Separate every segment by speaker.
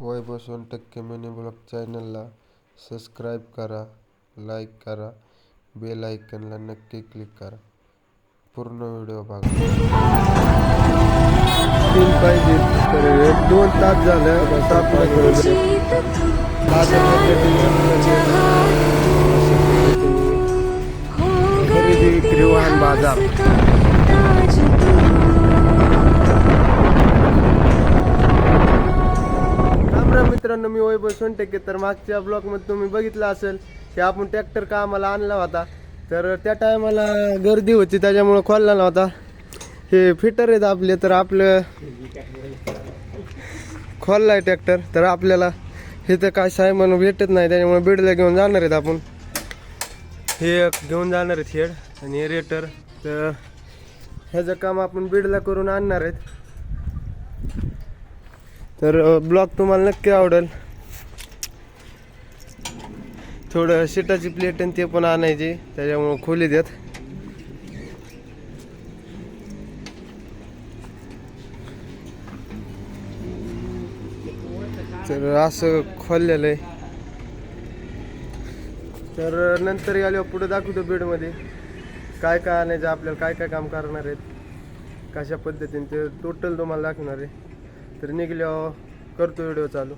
Speaker 1: वैभव टक्के mini blog चॅनलला subscribe करा लाईक करा बेल आयकनला नक्की क्लिक करा. पूर्ण व्हिडिओ बघा.
Speaker 2: तीन पाहिजे तर एक दोन तास झालं खरेदी विक्री वाहन बाजार. मित्रांनो मी वैभव सोनटेके. तर मागच्या ब्लॉकमध्ये तुम्ही बघितलं असेल की आपण ट्रॅक्टर कामाला आणला होता. तर त्या टायमाला गर्दी होती त्याच्यामुळं खोलला नव्हता हे फिटर आहेत आपले तर आपलं खोलला आहे ट्रॅक्टर. तर आपल्याला हे तर काय सायमान भेटत नाही त्याच्यामुळे बीडला घेऊन जाणार आहेत आपण. हे घेऊन जाणार आहेत हेड आणि हे रेटर. तर ह्याचं काम आपण बीडला करून आणणार आहेत. तर ब्लॉग तुम्हाला नक्की आवडेल. थोडं शिटाची प्लेट आणि ते पण आणायची त्याच्यामुळं खोली देत. तर असं खोललेलं आहे. तर नंतर आल्यावर पुढे दाखवतो बेडमध्ये. काय काय आणायचं आपल्याला काय काय काम करणार आहेत कशा पद्धतीने ते टोटल तुम्हाला दाखवणार आहे. तर निघल्या करतो व्हिडिओ चालू.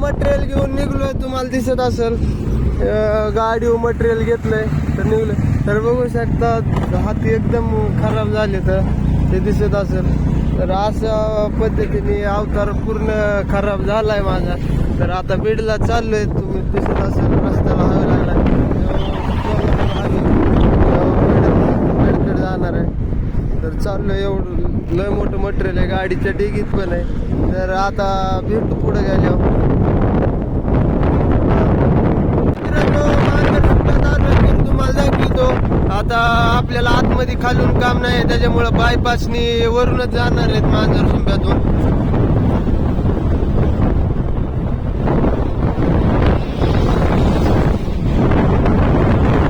Speaker 2: मटेरियल घेऊन निघलोय तुम्हाला दिसत असेल. गाडी मटेरियल घेतलंय तर निघलं तर बघू शकता हाती एकदम खराब झाले तर ते दिसत असेल. तर अशा पद्धतीने अवतार पूर्ण खराब झालाय माझा. तर आता बीडला चाललोय तुम्ही दिसत असेल रस्त्याला हवे लागलाय बीडकडे जाणार आहे. तर चाललोय एवढं. लय मोठं मटेरियल आहे गाडीच्या डिगीत पण आहे तर आता भेटू पुढे गेल्यावर. आता आपल्याला आतमध्ये खालून काम नाही त्याच्यामुळं बायपासनी वरूनच जाणार आहेत मांजर सुंब्यातून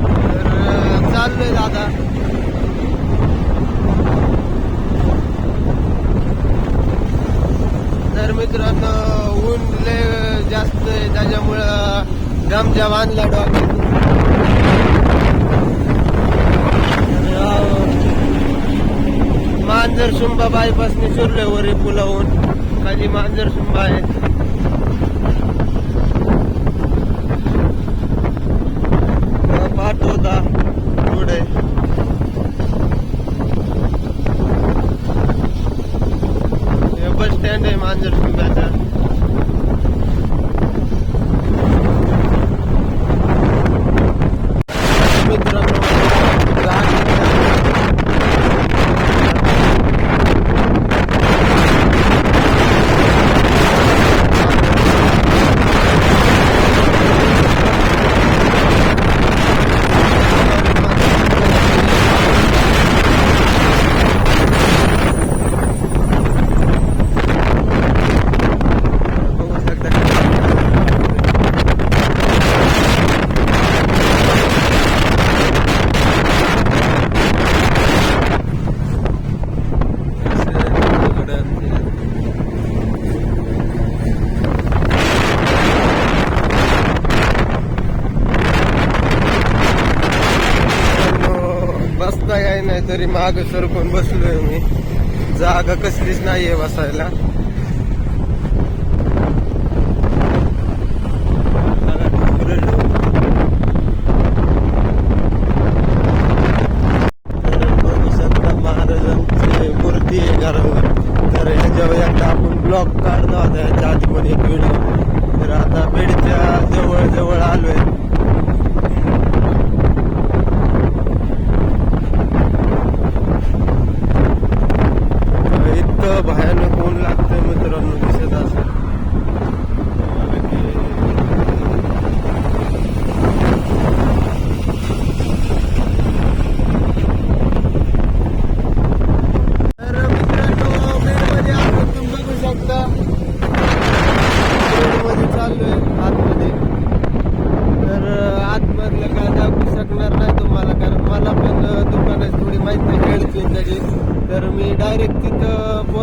Speaker 2: तर चाललोय दादा तर मित्रांनो ऊन लय जास्त आहे त्याच्यामुळं गमजा आणला डॉक्टर मांजर सुंबा बायपासने सुरले वरी पुलावून माझी मांजर सुंबा आहे. होता पुढे हे बस स्टँड आहे मांजर सुंब्याचा मित्रांनो गाडी बघू शकता हो, बसता काही नाही तरी माग सरकून बसलोय मी. जागा कसलीच नाहीये बसायला.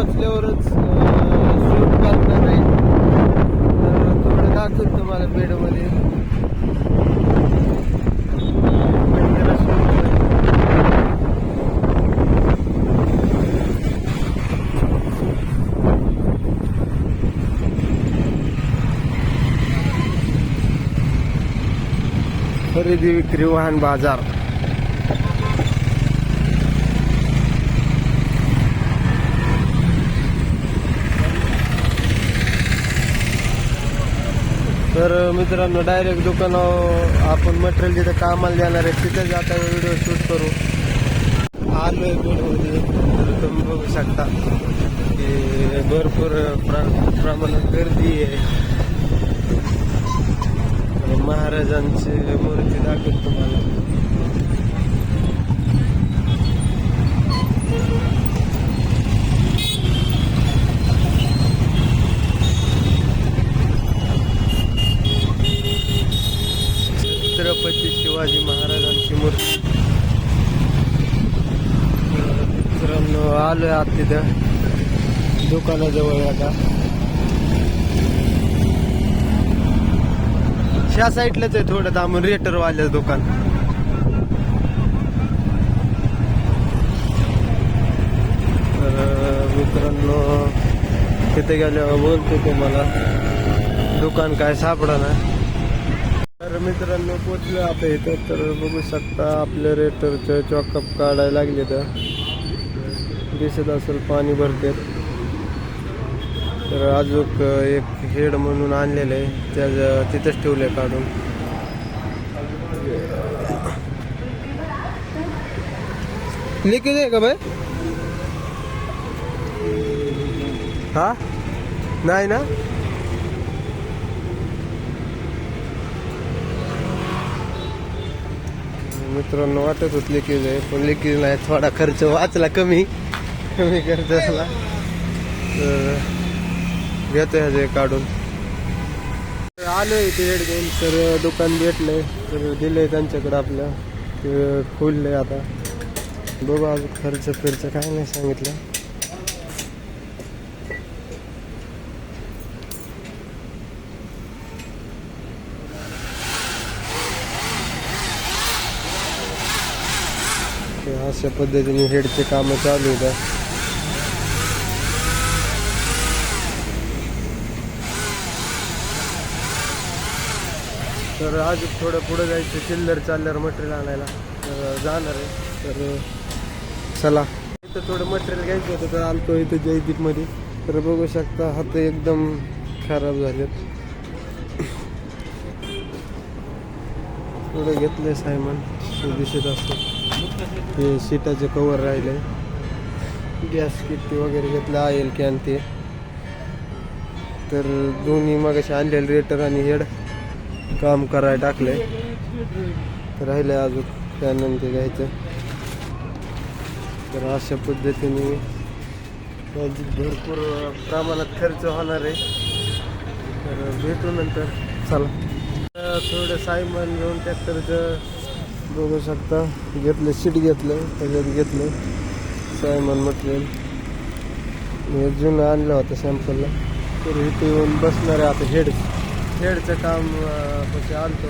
Speaker 2: पोचल्यावरच शूट करणार आहे. तर थोडं दाखवेल तुम्हाला बेडमध्ये. खरेदी विक्री वाहन बाजार. तर मित्रांनो डायरेक्ट दुकानावर आपण मटेरियल जिथे कामाला जाणार आहे तिथं जाता व्हिडिओ शूट करू. आलोय बीडमध्ये तर तुम्ही बघू शकता की भरपूर प्र- प्रमाणात गर्दी आहे. महाराजांची मूर्ती दाखवेल तुम्हाला. चालू आहे आत तिथं. दुकानाजवळ आता. ह्या साईडलाच आहे थोडं थांबून रेटर वाल्याचं दुकान. तर मित्रांनो तिथे गेल्यावर बोलतो तुम्हाला. दुकान काय सापडा ना तर मित्रांनो पोचलो आता इथं. तर बघू शकता आपल्या रेटरचं चॉकअप काढायला लागले तर दिसत असेल पाणी भरते तर अजून एक हेड म्हणून आणलेलं आहे त्या तिथंच ठेवलंय काढून. लिकेज आहे का बाय हा? नाही ना? मित्रांनो वाटत होत लिकेज आहे पण लिकेज नाही थोडा खर्च वाचला कमी. कमी खर्च झाला तर घेतो ह्याचे काढून. तर आलो आहे हेड घेऊन तर दुकान भेटलंय तर दिलंय त्यांच्याकडे आपलं. ते खोललंय आता. बघू आज खर्च खर्च काय नाही सांगितलं. अशा पद्धतीने हेडचे कामं चालू आहेत. तर आज थोडं पुढं जायचं चिल्लर चालल्यावर मटेरियल आणायला. तर जाणार आहे. तर चला. इथं थोडं मटेरियल घ्यायचं होतं तर आलतो इथं जयदीपमध्ये. तर बघू शकता हात एकदम खराब झालेत. थोडं घेतलंय सायमन दिसत असतं. ते सीटाचे कवर राहिले गॅस किट्टी वगैरे घेतलं आयल कॅन ते. तर दोन्ही मगाशी आणलेले रेटर आणि हेड काम करायला टाकले. राहिले अजून त्यानंतर ते घ्यायचं. तर अशा पद्धतीने भरपूर प्रमाणात खर्च होणार आहे. तर भेटू नंतर. चला. थोडं सायमन घेऊन ट्रॅक्टरचं बघू शकता. घेतलं सीट घेतलं त्याच्यात घेतलं. सायमान म्हटलं. हे जुनं आणलं होतं सॅम्पलला तर इथे येऊन बसणार आहे आता हेड हेडचं काम कसे आणतो.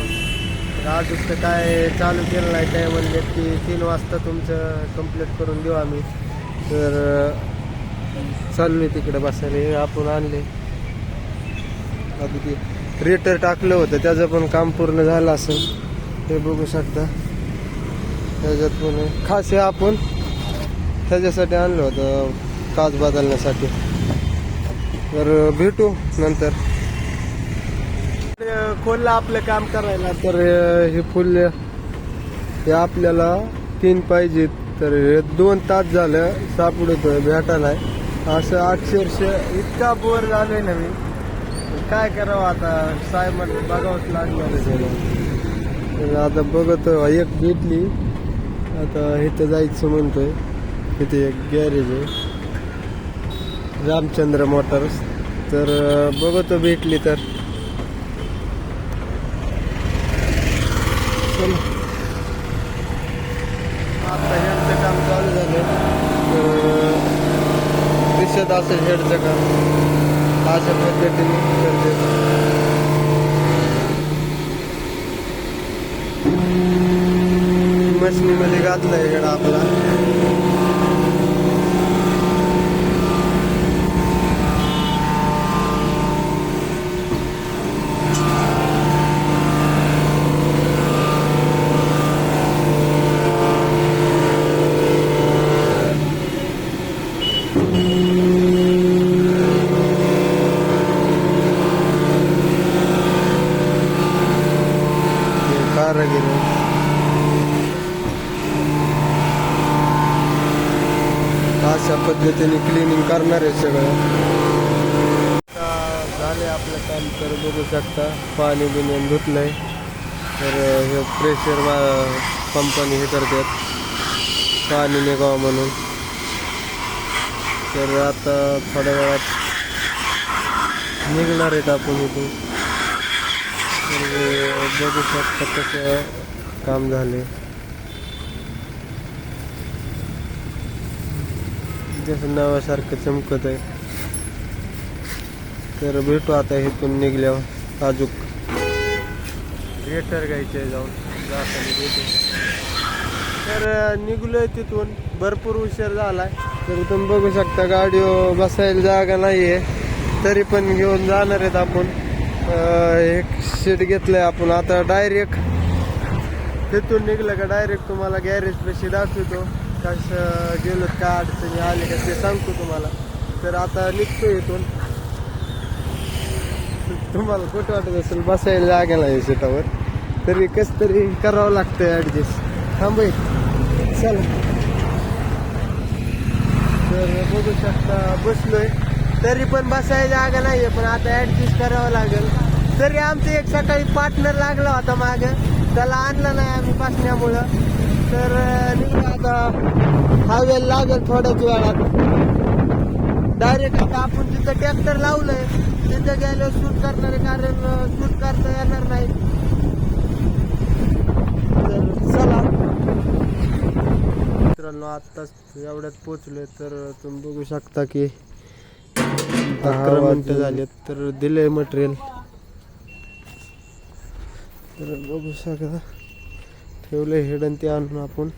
Speaker 2: तर अजून तर काय चालू केलं नाही काय म्हणले की तीन वाजता तुमचं कंप्लीट करून देऊ आम्ही. तर चाललोय तिकडे बसायला. हे आपण आणले. आता रेटर टाकलं होतं. त्याचं पण काम पूर्ण झालं असेल. ते बघू शकता. त्याच्यात पण आहे. खास हे आपण त्याच्यासाठी आणलं होतं. काच बदलण्यासाठी. तर भेटू नंतर. खोललं आपलं काम करायला. तर हे फुल हे आपल्याला तीन पाहिजेत. तर हे दोन तास झालं सापडत भेटायला असं अक्षरशः इतका बोर झालोय ना मी. काय करावं आता? सायमन बघावंच लागणार आहे त्याला तर आता बघत एक भेटली. आता इथं जायचं म्हणतोय. तिथे एक गॅरेज आहे. रामचंद्र मोटर्स. तर बघतो भेटली तर चला आता हेडचं काम चालू झालं. तर दिसत असेल हेडचं काम. अशा पद्धतीने करते. मशनीमध्ये घातलं आहे हेड आपला कारागीर अशा पद्धतीने क्लिनिंग करणार आहे सगळं. झाले आपलं काम तर बघू शकता. पाणी बिणी धुतलंय. तर हे प्रेशर पंपाने हे करतात. पाणी निघावं म्हणून. तर आता थोड्या वेळात निघणार आहेत आपण इथून. तर बघू शकता कसं काम झाले जसं नव्यासारखं चमकत आहे. तर भेटू आता इथून निघल्यावर. अजूक रेटर घ्यायचे जाऊन जाताना भेटू. तर निघलोय तिथून. भरपूर उशीर झालाय. तर तुम्ही बघू शकता गाडी बसायला जागा नाहीये. तरी पण घेऊन जाणार आहेत आपण. एक सीट घेतलंय आपण. आता डायरेक्ट तिथून निघलं का डायरेक्ट तुम्हाला गॅरेज पेशी दाखवतो. कसं गेलो काय अडचणी आले का ते सांगतो तुम्हाला. तर आता निघतो इथून. तुम्हाला कुठं वाटत असेल बसायला जागा नाही सीटावर तरी कस तरी करावं लागतं ॲडजस्ट थांबय. चला. तर बघू शकता बसलोय. तरी पण बसायला जागा नाहीये पण आता ऍडजस्ट करावं लागेल. तरी आमचं एक सकाळी पार्टनर लागला होता माग. त्याला आणलं नाही आम्ही बसण्यामुळं. तर आता हवेला लागेल थोड्याच वेळात. डायरेक्ट आता आपण तिथं ट्रॅक्टर लावलंय तिथं गेल्यावर शूट करणार कारण शूट करता येणार नाही. तर चला. मित्रांनो आत्ताच एवढ्यात पोचलोय तर तुम्ही बघू शकता की अकरा मिनिटं झालेत तर दिले मटेरियल तर बघू शकता. ठेवले हेडन ते आणून आपण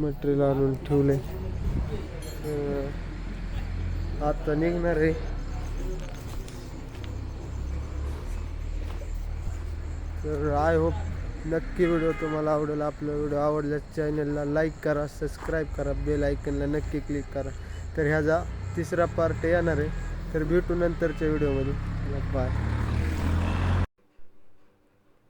Speaker 2: मटेरियल आणून ठेवले. आता निघणार आहे. तर आय होप नक्की व्हिडिओ तुम्हाला आवडेल. आपला व्हिडिओ आवडल्यास चॅनलला लाईक करा सबस्क्राईब करा बेल आयकनला नक्की क्लिक करा. तर ह्याचा तिसरा पार्ट येणार आहे. तर भेटू नंतरच्या व्हिडिओमध्ये बाय